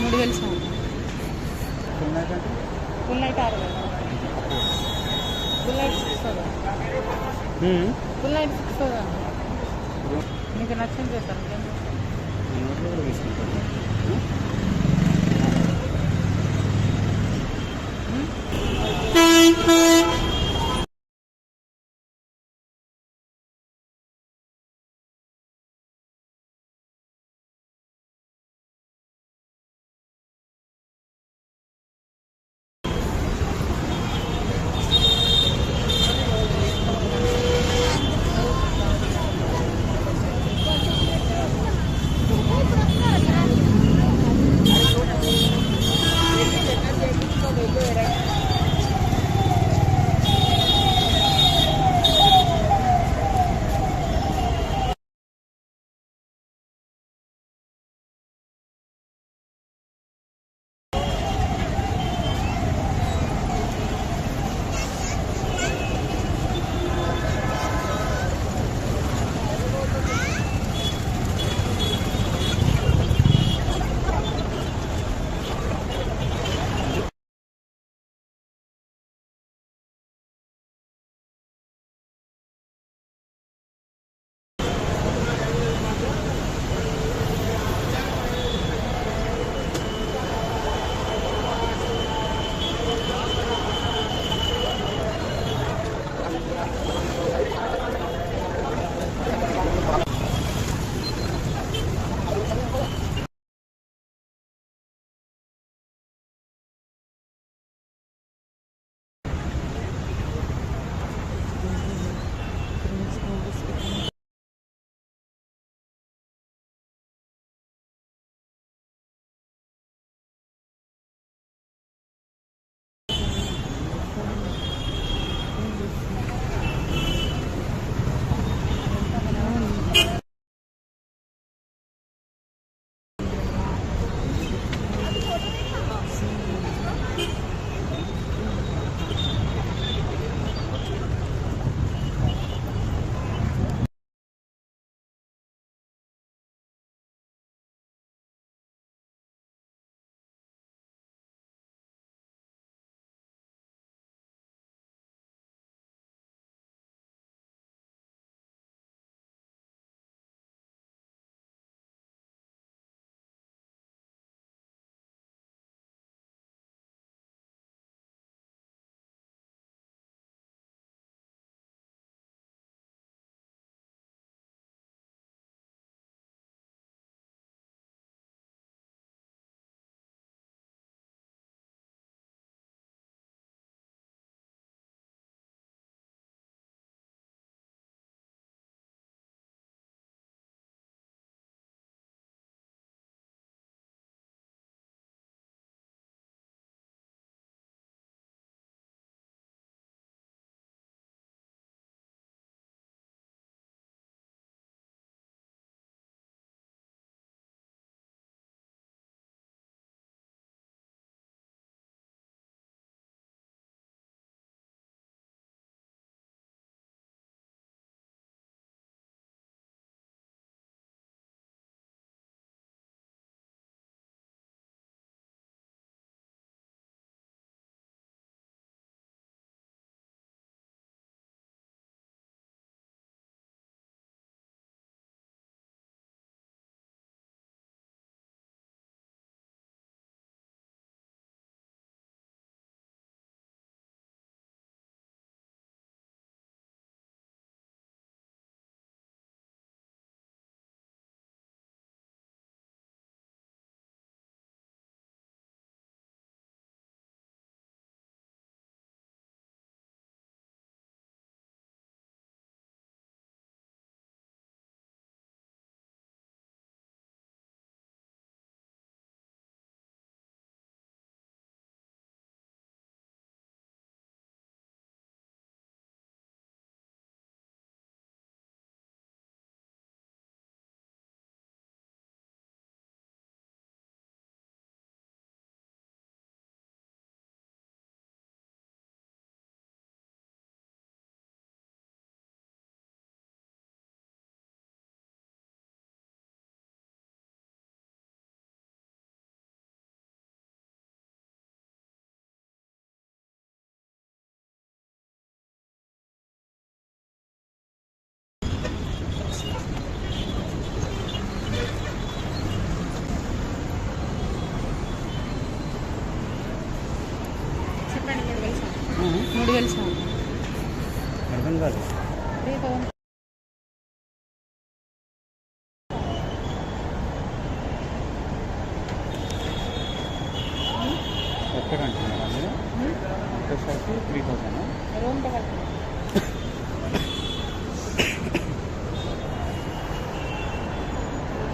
మూడు వేలు full night ఆరు వేలు full night six thousand full night six thousand మీకు నచ్చింది చేస్తారు మూడు వేలు సార్ అర్థం కాదు ఎక్కడ అంటున్నారా మీరు ఒక్కసారికి three thousand room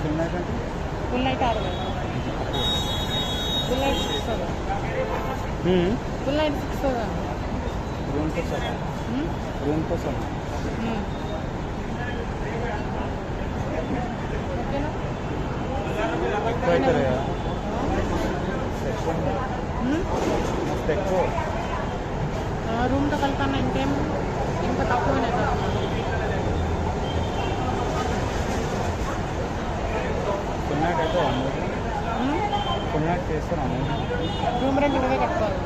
full night అంటే ఫుల్ నైట్ ఆరు full night six full night six రూమ్తో సహా. రూమ్తో సహా. ఎక్కువ అవుతుంది కదా ఎక్కువ మస్తు ఎక్కువ రూమ్తో కలిపన్నా ఇంకేం? ఇంకా తక్కువనే ఫుల్ నైట్ చేస్తాను రూమ్ రెంట్ ఇరవై కట్టుకోవాలి.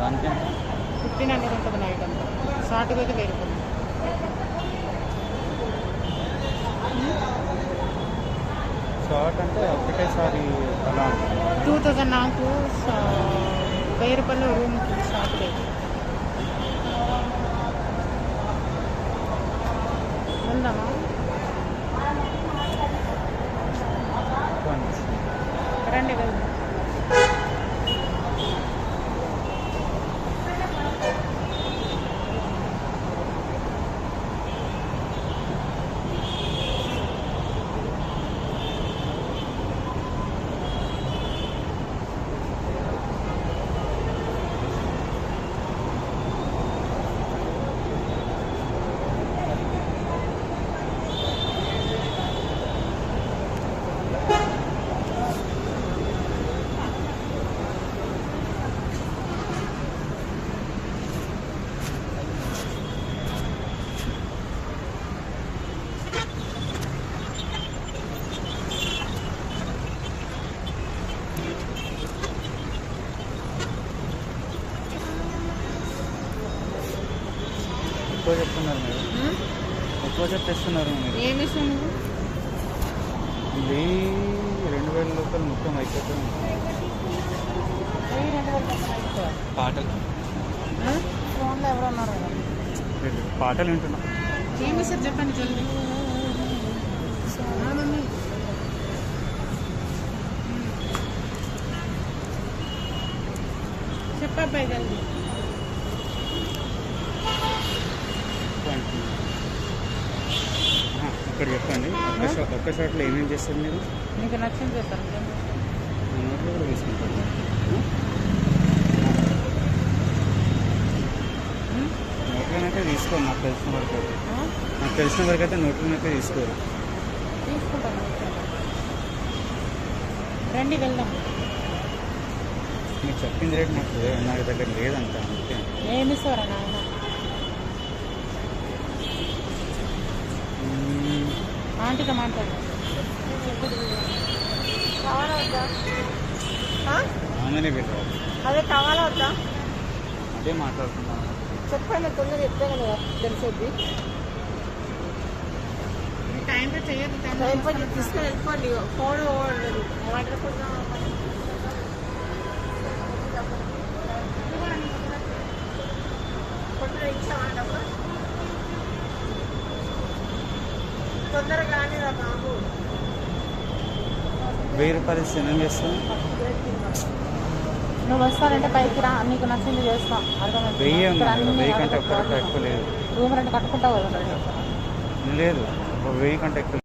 దానికి? ఫిఫ్టీన్ హండ్రెడ్ ఉంటుంది నైట్ అంతా షార్ట్గా అయితే వెయ్యి రూపాయలు షార్ట్ అంటే ఒకటేసారి అలా ఉంటుంది టూ థౌజండ్ నాకు వెయ్యి రూపాయలు రూమ్కి షార్ట్ లేదు వెళ్దామా రండి వెళ్దాం. ఎక్కువ చెప్పేస్తున్నారు మీరు? ఏం విషయం నువ్వు ఇది రెండు వేల రూపాయలు మొత్తం అయిపోతుంది? పాటలు. పాటలు వింటున్నా. ఏం విషయం చెప్పండి జల్దీ. చెప్పబ్బాయి జల్దీ. ఇక్కడ చెప్పండి. ఒక్క షాట్ ఒక్క షాట్లో ఏమేమి చేస్తారు మీరు? నీకు నచ్చింది? నా నోట్లో కూడా తీసుకుంటారు? నోట్లోనైతే తీసుకోరు నాకు తెలిసిన వరకు అయితే? నాకు తెలిసిన వరకు అయితే నోట్లోనైతే తీసుకోరు. తీసుకుంటాను రండి వెళ్దాం. మీరు చెప్పింది రేట్ నాకు నాకు దగ్గర లేదంట అందుకే. ఏమి ఇస్తారా ఆంటీతో మాట్లాడు. అదే కావాలా వద్దా? అదే మాట్లాడుతున్నాను చెప్పండి తొందర చెప్తే కదా తెలిసేది టైం పే చేయదు టైం తీసుకొని వెళ్ళిపోండి ఫోన్ కొంచెం ఇచ్చావా డబ్బా? వెయ్యి రూపాయలు ఇస్తే ఏం చేస్తాను నువ్వు వస్తానంటే పైకి రా నీకు నచ్చింది చేస్తా. వెయ్యి వెయ్యి కంటే ఎక్కువ లేదు. రూమ్ రెంట్ కట్టుకుంటావు. లేదు వెయ్యి కంటే ఎక్కువ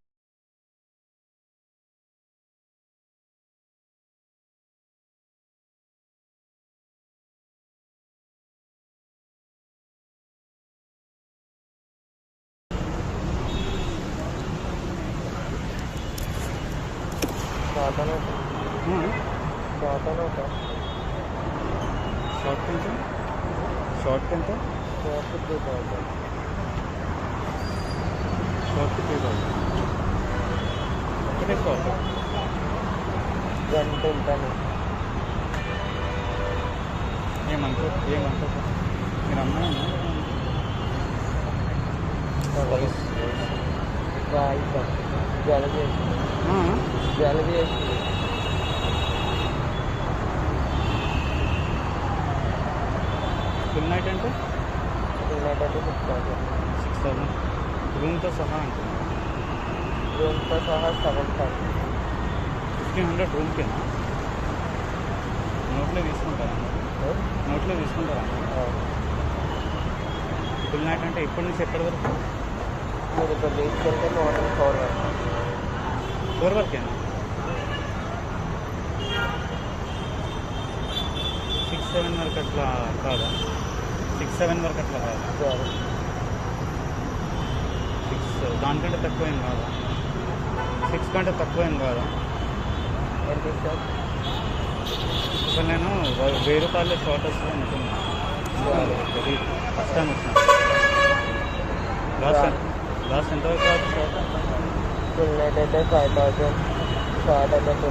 మ్మ్. షార్ట్ ఎంత షార్ట్ ఎంత షార్ట్ త్రీ థౌసండ్ ఒకటే షార్ట్ గంట ఉంటాను ఏమంటారు ఏమంటారు మీరు అమ్మాయి వాయిద్దాం జలది జలది ఫుల్ నైట్ అంటే? ఫుల్ నైట్ అయితే సిక్స్ థౌసండ్ సిక్స్ థౌసండ్ రూమ్తో సహా అంటున్నా. రూమ్తో సహా సెవెన్ ఫైవ్ ఫిఫ్టీన్ హండ్రెడ్ రూమ్కేనా? నోట్లో తీసుకుంటారా? నోట్లో తీసుకుంటారా? ఫుల్ నైట్ అంటే ఇప్పటి నుంచి ఎక్కడి వరకు? మీరు ఇక్కడ తీసుకెళ్తే మార్నింగ్ ఫోర్ వరకు. ఫోర్ వరకేనా సిక్స్ సెవెన్ వరకు అట్లా కాదా సిక్స్ సెవెన్ వరకు అట్లా కాదా సిక్స్ దానికంటే తక్కువ ఏం కాదా. సిక్స్ కంటే తక్కువ ఏం కాదా. ఇప్పుడు నేను వెయ్యి రూపాయలు షార్ట్ వస్తుంది అనుకున్నాను ఫస్ట్ టైం వచ్చిన. లాస్ట్ లాస్ట్ ఎంతవరకు షార్ట్ ఫుల్ నైట్ అయితే ఫైవ్ థౌసండ్ షార్ట్ అయితే టూ